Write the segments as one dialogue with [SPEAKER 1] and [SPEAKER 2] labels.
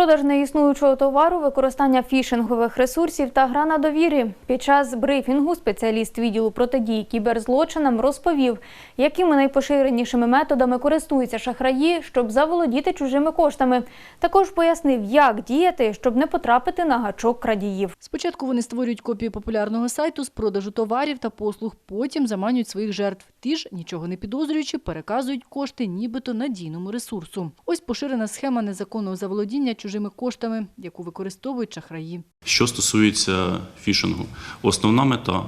[SPEAKER 1] Продаж неіснуючого товару, використання фішингових ресурсів та гра на довірі. Під час брифінгу спеціаліст відділу протидії кіберзлочинам розповів, якими найпоширенішими методами користуються шахраї, щоб заволодіти чужими коштами. Також пояснив, як діяти, щоб не потрапити на гачок крадіїв.
[SPEAKER 2] Спочатку вони створюють копії популярного сайту з продажу товарів та послуг, потім заманюють своїх жертв. Ті ж, нічого не підозрюючи, переказують кошти нібито надійному ресурсу. Ось поширена схема незаконного заволодіння чужими коштами, яку використовують шахраї.
[SPEAKER 3] Що стосується фішингу, основна мета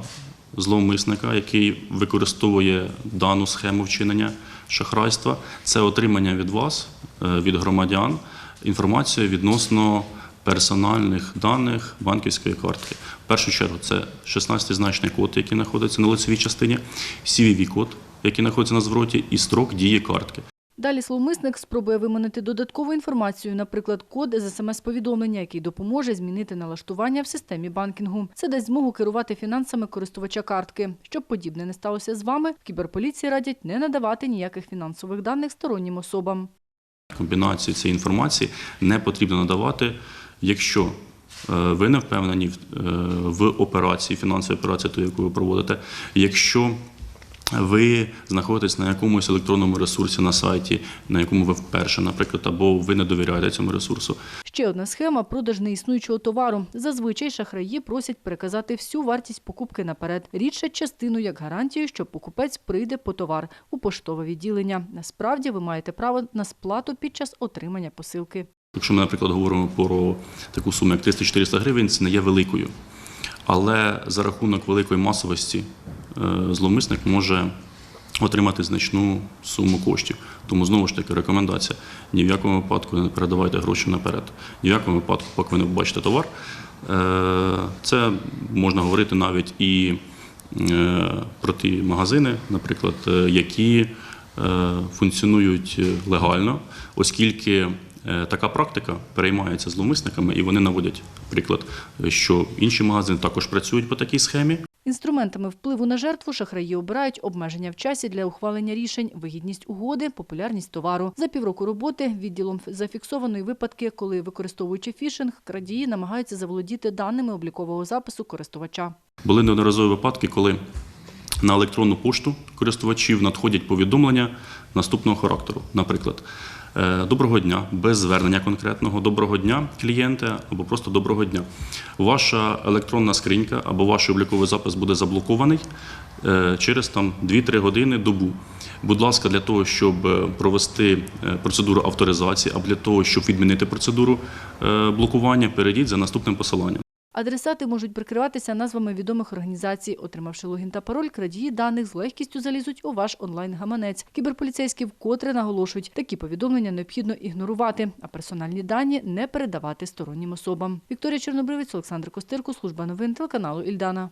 [SPEAKER 3] зловмисника, який використовує дану схему вчинення шахрайства, це отримання від вас, е, від громадян, інформації відносно персональних даних банківської картки. В першу чергу це 16-значний код, який знаходиться на лицевій частині, CVV-код, який знаходиться на звороті, і строк дії картки.
[SPEAKER 2] Далі зловмисник спробує виманити додаткову інформацію, наприклад, код з смс-повідомлення, який допоможе змінити налаштування в системі банкінгу. Це дасть змогу керувати фінансами користувача картки. Щоб подібне не сталося з вами, в кіберполіції радять не надавати ніяких фінансових даних стороннім особам.
[SPEAKER 3] Комбінацію цієї інформації не потрібно надавати, якщо е, ви не впевнені е, в операції, фінансовій операції, ту, яку ви проводите, якщо ви знаходитесь на якомусь електронному ресурсі на сайті, на якому ви вперше, наприклад, або ви не довіряєте цьому ресурсу,
[SPEAKER 2] Ще одна схема – продаж неіснуючого товару. Зазвичай шахраї просять переказати всю вартість покупки наперед. Рідше частину як гарантію, що покупець прийде по товар у поштове відділення. Насправді ви маєте право на сплату під час отримання посилки.
[SPEAKER 3] Якщо ми, наприклад, говоримо про таку суму, як 300-400 гривень, це не є великою. Але за рахунок великої масовості зловмисник може отримати значну суму коштів. Тому знову ж таки рекомендація: ні в якому випадку не передавайте гроші наперед. Ні в якому випадку, поки ви не побачите товар. Е, Це можна говорити навіть і е, про ті магазини, наприклад, е, які е, функціонують легально, оскільки е, така практика переймається зловмисниками, і вони наводять приклад, що інші магазини також працюють по такій схемі.
[SPEAKER 2] Інструментами впливу на жертву шахраї обирають обмеження в часі для ухвалення рішень, вигідність угоди, популярність товару. За півроку роботи відділом зафіксовано й випадки, коли, використовуючи фішинг, крадії намагаються заволодіти даними облікового запису користувача.
[SPEAKER 3] Були неодноразові випадки, коли на електронну пошту користувачів надходять повідомлення наступного характеру. Наприклад, доброго дня, без звернення конкретного, доброго дня, клієнте, або просто доброго дня. Ваша електронна скринька або ваш обліковий запис буде заблокований е, через там 2-3 години добу. Будь ласка, для того, щоб е, провести е, процедуру авторизації, або для того, щоб відмінити процедуру е, блокування, перейдіть за наступним посиланням.
[SPEAKER 2] Адресати можуть прикриватися назвами відомих організацій. Отримавши логін та пароль, крадії даних з легкістю залізуть у ваш онлайн-гаманець. Кіберполіцейські вкотре наголошують, такі повідомлення необхідно ігнорувати, а персональні дані не передавати стороннім особам. Вікторія Чорнобривець, Олександр Костирко, служба новин телеканалу Ільдана.